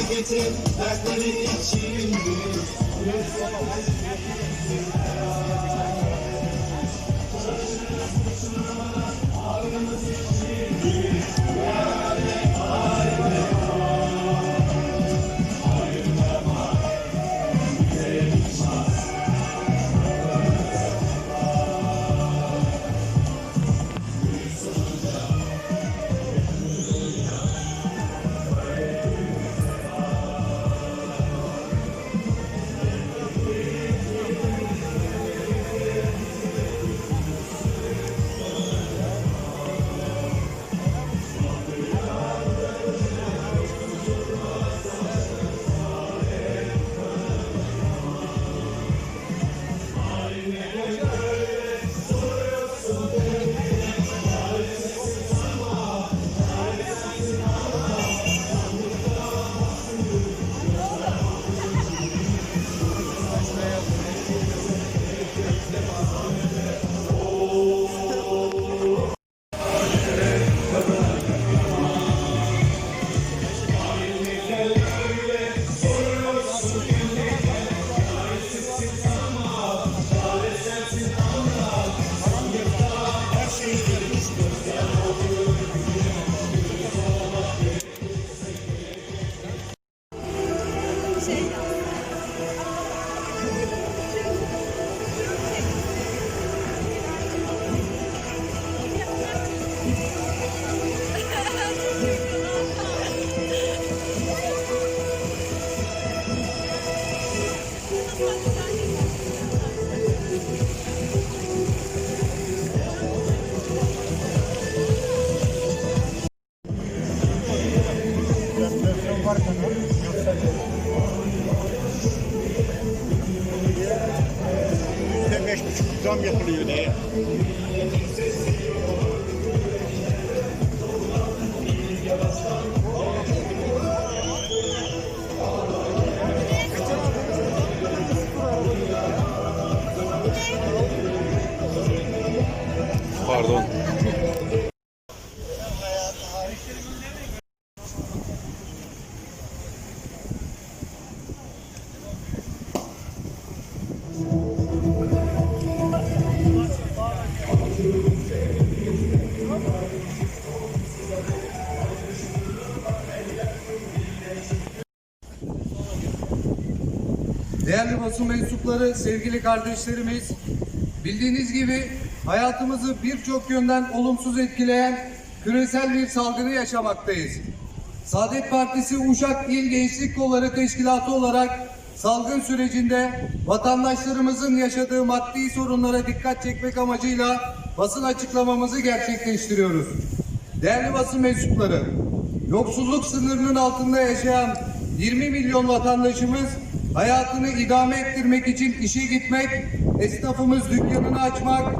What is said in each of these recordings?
memleketin dertleri için zam yapılıyor neye? Pardon. Değerli basın mensupları, sevgili kardeşlerimiz, bildiğiniz gibi hayatımızı birçok yönden olumsuz etkileyen küresel bir salgını yaşamaktayız. Saadet Partisi Uşak İl Gençlik Kolları Teşkilatı olarak salgın sürecinde vatandaşlarımızın yaşadığı maddi sorunlara dikkat çekmek amacıyla basın açıklamamızı gerçekleştiriyoruz. Değerli basın mensupları, yoksulluk sınırının altında yaşayan 20 milyon vatandaşımız hayatını idame ettirmek için işe gitmek, esnafımız dükkanını açmak,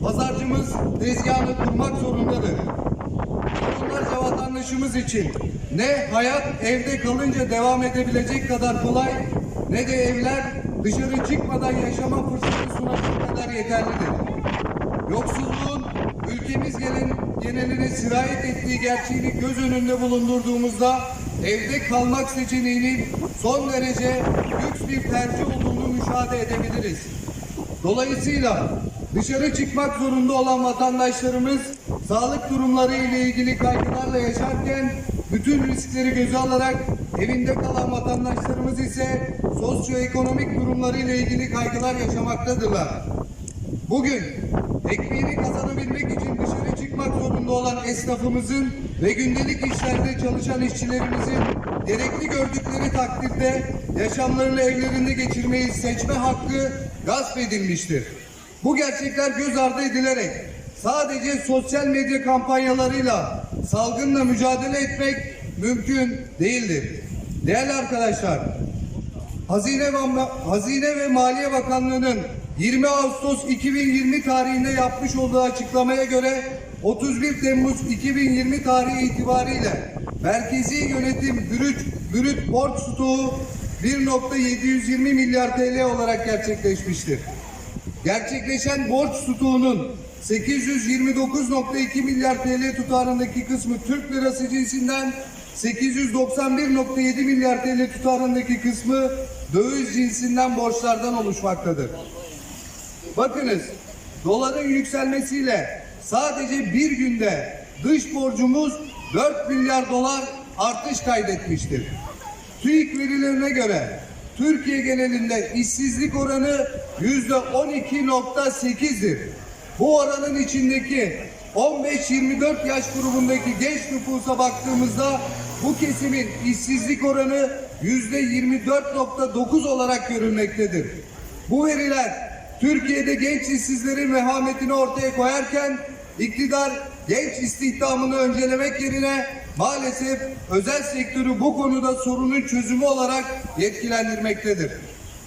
pazarcımız tezgahını kurmak zorundadır. Milyonlarca vatandaşımız için ne hayat evde kalınca devam edebilecek kadar kolay ne de evler dışarı çıkmadan yaşama fırsatı sunacak kadar yeterlidir. Yoksulluğun ülkemiz geneline sirayet ettiği gerçeğini göz önünde bulundurduğumuzda evde kalmak seçeneğinin son derece lüks bir tercih olduğunu müşahede edebiliriz. Dolayısıyla dışarı çıkmak zorunda olan vatandaşlarımız sağlık durumları ile ilgili kaygılarla yaşarken bütün riskleri göze alarak evinde kalan vatandaşlarımız ise sosyoekonomik durumları ile ilgili kaygılar yaşamaktadırlar. Bugün ekmeğini kazanabilmek için dışarı çıkmak zorunda olan esnafımızın ve gündelik işlerde çalışan işçilerimizin gerekli gördükleri takdirde yaşamlarını evlerinde geçirmeyi seçme hakkı gasp edilmiştir. Bu gerçekler göz ardı edilerek sadece sosyal medya kampanyalarıyla salgınla mücadele etmek mümkün değildir. Değerli arkadaşlar, Hazine ve, Hazine ve Maliye Bakanlığı'nın 20 Ağustos 2020 tarihinde yapmış olduğu açıklamaya göre 31 Temmuz 2020 tarihi itibariyle merkezi yönetim brüt, brüt borç stoğu 1.720 milyar TL olarak gerçekleşmiştir. Gerçekleşen borç stoğunun 829.2 milyar TL tutarındaki kısmı Türk lirası cinsinden 891.7 milyar TL tutarındaki kısmı döviz cinsinden borçlardan oluşmaktadır. Bakınız doların yükselmesiyle sadece bir günde dış borcumuz 4 milyar dolar artış kaydetmiştir. TÜİK verilerine göre Türkiye genelinde işsizlik oranı yüzde 12.8'dir. Bu oranın içindeki 15-24 yaş grubundaki genç nüfusa baktığımızda bu kesimin işsizlik oranı yüzde 24.9 olarak görülmektedir. Bu veriler Türkiye'de genç işsizlerin vehametini ortaya koyarken iktidar genç istihdamını öncelemek yerine maalesef özel sektörü bu konuda sorunun çözümü olarak yetkilendirmektedir.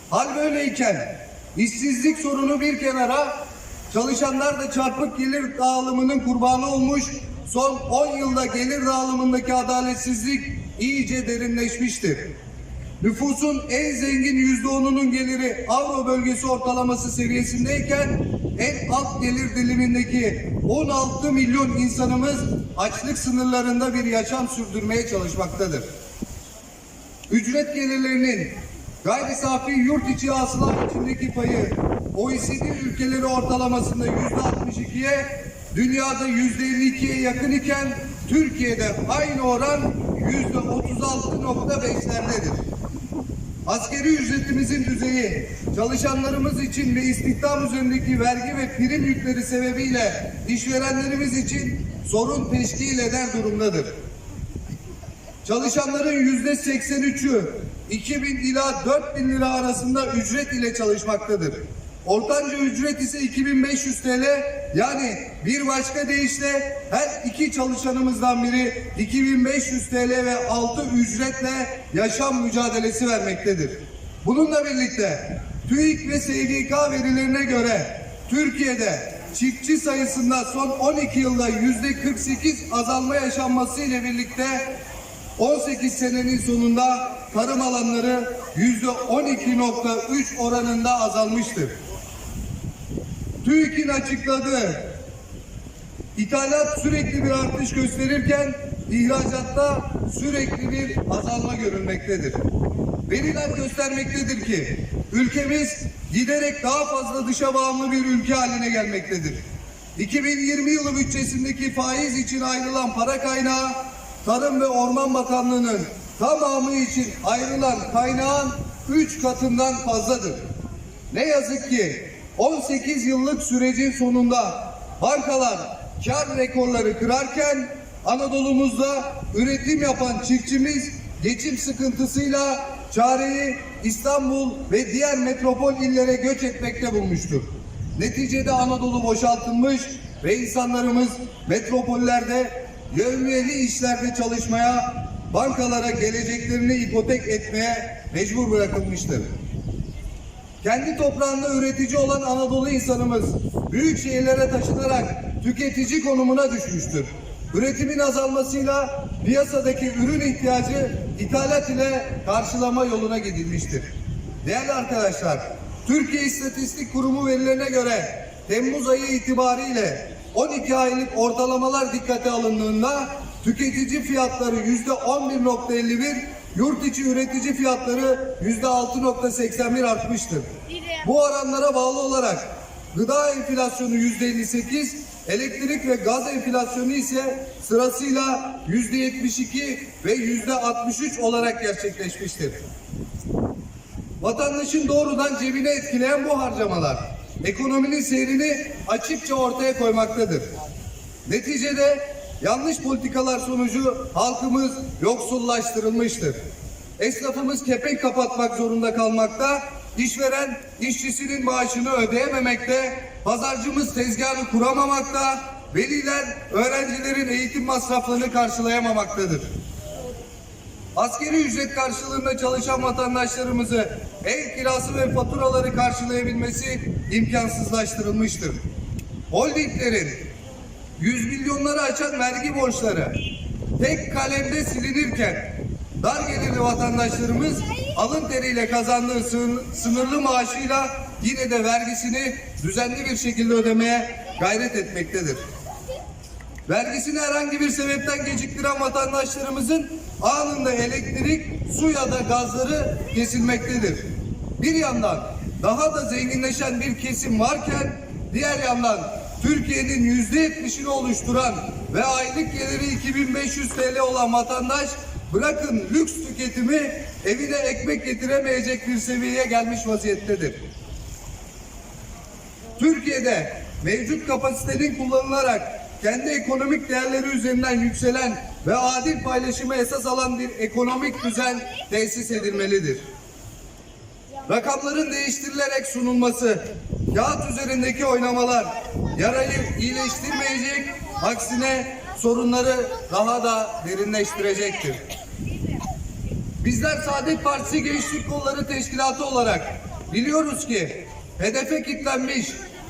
Hal böyleyken işsizlik sorunu bir kenara çalışanlar da çarpık gelir dağılımının kurbanı olmuş son 10 yılda gelir dağılımındaki adaletsizlik iyice derinleşmiştir. Nüfusun en zengin yüzde onunun geliri Avro bölgesi ortalaması seviyesindeyken en alt gelir dilimindeki 16 milyon insanımız açlık sınırlarında bir yaşam sürdürmeye çalışmaktadır. Ücret gelirlerinin gayri safi yurt içi hasıla içindeki payı OECD ülkeleri ortalamasında yüzde 62'ye, dünyada yüzde 52'ye yakın iken Türkiye'de aynı oran yüzde 36.5'lerdedir. Askeri ücretimizin düzeyi, çalışanlarımız için ve istihdam üzerindeki vergi ve prim yükleri sebebiyle işverenlerimiz için sorun teşkil eder durumdadır. Çalışanların yüzde 83'ü 2000 ila 4000 lira arasında ücret ile çalışmaktadır. Ortanca ücret ise 2500 TL yani bir başka deyişle her iki çalışanımızdan biri 2500 TL ve altı ücretle yaşam mücadelesi vermektedir. Bununla birlikte TÜİK ve SGK verilerine göre Türkiye'de çiftçi sayısında son 12 yılda yüzde 48 azalma yaşanması ile birlikte 18 senenin sonunda tarım alanları yüzde 12.3 oranında azalmıştır. TÜİK'in açıkladığı ithalat sürekli bir artış gösterirken ihracatta sürekli bir azalma görülmektedir. Veriler göstermektedir ki ülkemiz giderek daha fazla dışa bağımlı bir ülke haline gelmektedir. 2020 yılı bütçesindeki faiz için ayrılan para kaynağı Tarım ve Orman Bakanlığı'nın tamamı için ayrılan kaynağın 3 katından fazladır. Ne yazık ki 18 yıllık sürecin sonunda bankalar kar rekorları kırarken Anadolu'muzda üretim yapan çiftçimiz geçim sıkıntısıyla çareyi İstanbul ve diğer metropol illere göç etmekte bulmuştur. Neticede Anadolu boşaltılmış ve insanlarımız metropollerde yevmiyeli işlerde çalışmaya, bankalara geleceklerini ipotek etmeye mecbur bırakılmıştır. Kendi toprağında üretici olan Anadolu insanımız büyük şehirlere taşınarak tüketici konumuna düşmüştür. Üretimin azalmasıyla piyasadaki ürün ihtiyacı ithalat ile karşılama yoluna gidilmiştir. Değerli arkadaşlar, Türkiye İstatistik Kurumu verilerine göre Temmuz ayı itibariyle 12 aylık ortalamalar dikkate alındığında tüketici fiyatları yüzde 11.51, yurt içi üretici fiyatları yüzde 6.81 artmıştır. Bu oranlara bağlı olarak gıda enflasyonu yüzde 58, elektrik ve gaz enflasyonu ise sırasıyla yüzde 72 ve yüzde 63 olarak gerçekleşmiştir. Vatandaşın doğrudan cebine etkileyen bu harcamalar ekonominin seyrini açıkça ortaya koymaktadır. Neticede yanlış politikalar sonucu halkımız yoksullaştırılmıştır. Esnafımız kepenk kapatmak zorunda kalmakta, işveren işçisinin maaşını ödeyememekte, pazarcımız tezgahını kuramamakta, veliler öğrencilerin eğitim masraflarını karşılayamamaktadır. Askeri ücret karşılığında çalışan vatandaşlarımızı ev kirası ve faturaları karşılayabilmesi imkansızlaştırılmıştır. Holdinglerin yüz milyonları açan vergi borçları tek kalemde silinirken dar gelirli vatandaşlarımız alın teriyle kazandığı sın- sınırlı maaşıyla yine de vergisini düzenli bir şekilde ödemeye gayret etmektedir. Vergisini herhangi bir sebepten geciktiren vatandaşlarımızın anında elektrik, su ya da gazları kesilmektedir. Bir yandan daha da zenginleşen bir kesim varken diğer yandan Türkiye'nin yüzde yetmişini oluşturan ve aylık geliri 2500 TL olan vatandaş bırakın lüks tüketimi evine ekmek getiremeyecek bir seviyeye gelmiş vaziyettedir. Türkiye'de mevcut kapasitenin kullanılarak kendi ekonomik değerleri üzerinden yükselen ve adil paylaşımı esas alan bir ekonomik düzen tesis edilmelidir. Rakamların değiştirilerek sunulması, kağıt üzerindeki oynamalar yarayı iyileştirmeyecek, aksine sorunları daha da derinleştirecektir. Bizler Saadet Partisi Gençlik Kolları Teşkilatı olarak biliyoruz ki hedefe kilitlenmiş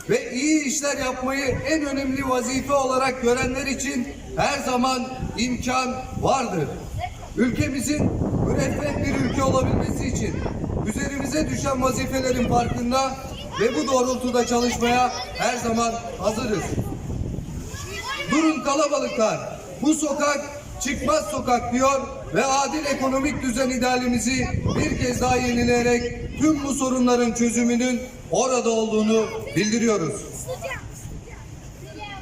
ve iyi işler yapmayı en önemli vazife olarak görenler için her zaman imkan vardır. Ülkemizin müreffeh bir ülke olabilmesi için üzerimize düşen vazifelerin farkında ve bu doğrultuda çalışmaya her zaman hazırız. Durun kalabalıklar. Bu sokak çıkmaz sokak diyor ve adil ekonomik düzen idealimizi bir kez daha yenileyerek tüm bu sorunların çözümünün orada olduğunu bildiriyoruz.